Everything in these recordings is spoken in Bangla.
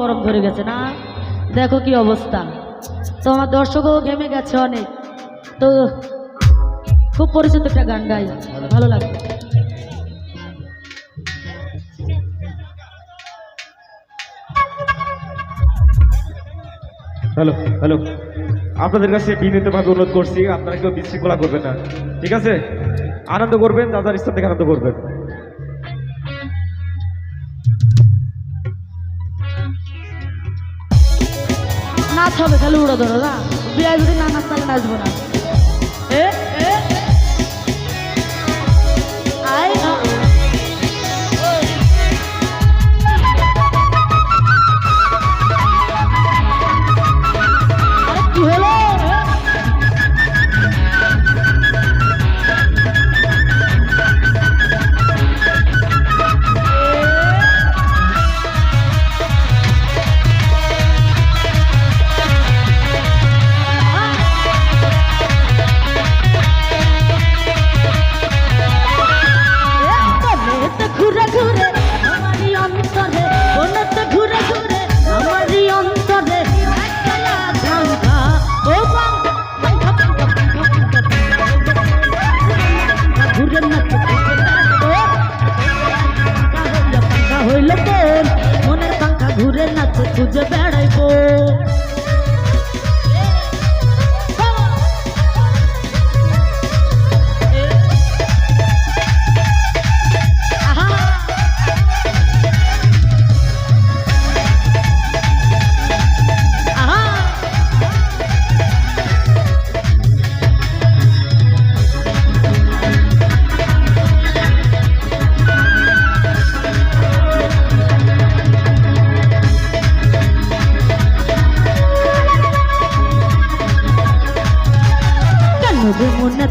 গরম ধরে গেছে, না? দেখো কি অবস্থা। তো আমার দর্শকও ঘেমে গেছে অনেক। তো খুব পরিচিত একটা গান গাই, ভালো লাগবে হ্যালো হ্যালো। আপনাদের কাছে বিনীতভাবে অনুরোধ করছি, আপনারা কেউ বিশৃঙ্খলা করবেন না। ঠিক আছে? আনন্দ করবেন দাদার স্থান থেকে আনন্দ করবেন। নাচ হবে খালি উড়ো ধরো না বিয়ে নাচ তাহলে নাচবো না। এ?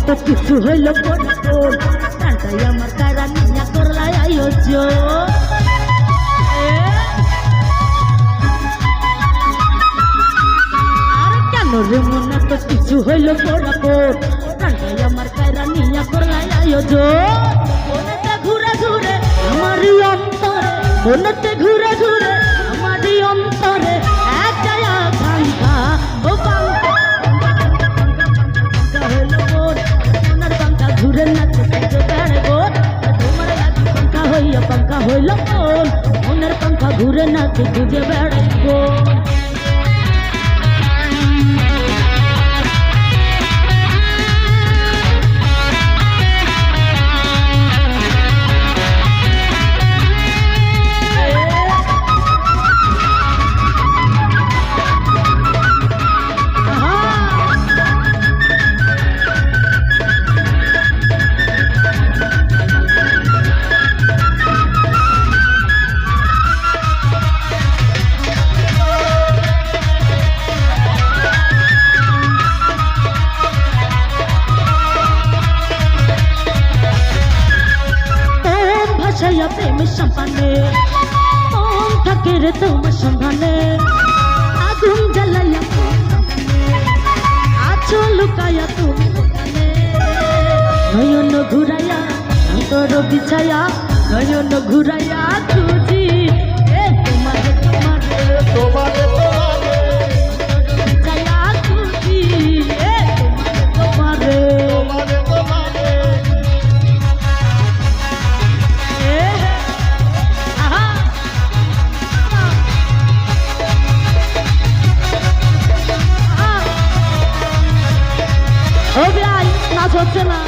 মনে তো কিছু হইল কোন কান্তাই আমার কারা নিয়া করলাই আয়োজন রে মনে তো কিছু হইল কোন কান্তাই আমার কারা নিয়া করলাই আয়োজন ঘুরে ঘুরে আমারই অন্তরে মনেতে মনের পাঙ্খা ঘুরে নাচে রে তোমার সন্ধানে। আগুন জ্বালাইয়া আছো লুকাইয়া তুমি নয়ন ঘুরাইয়া, অন্তর বিছাইয়া, নয়ন ঘুরাইয়া খুঁজি। এ তোমার তোমার। ও ভাই নাচ হচ্ছে না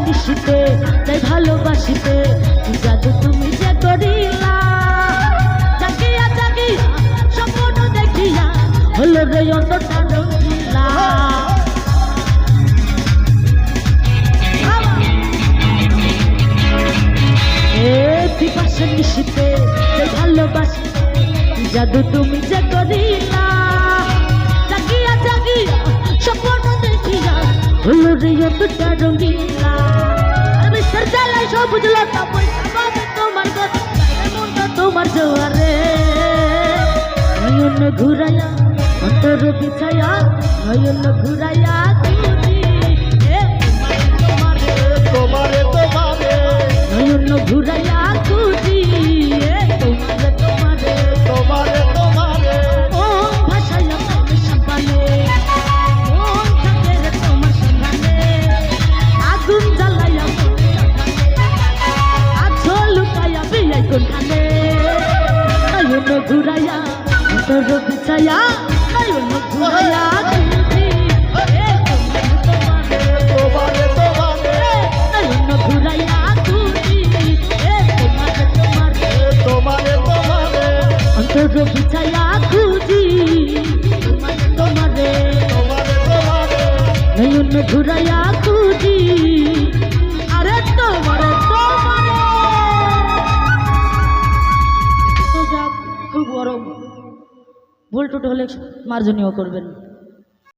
নিশিতে তাই ভালোবাসিতে জাদু তুমি তাই ভালোবাসিতে কি জাদু তুমি যে করিলা জাগিয়া জাগিয়া স্বপ্ন দেখিয়া হলো রে অন্তটা রঙিলা। বিশ্বের জ্বালায় সবুজ লতা, পয়সা পাবে তোমার কথা মনটা তোমার জোয়ারে। নয়ন ঘুরাইয়া, অন্তর বিছায়া নয়ন ঘুরাইয়া তুজি ঘুরাইয়া বিছায়া নয়ন ঘুরাইয়া টুট হলে মার্জনীয় করবেন।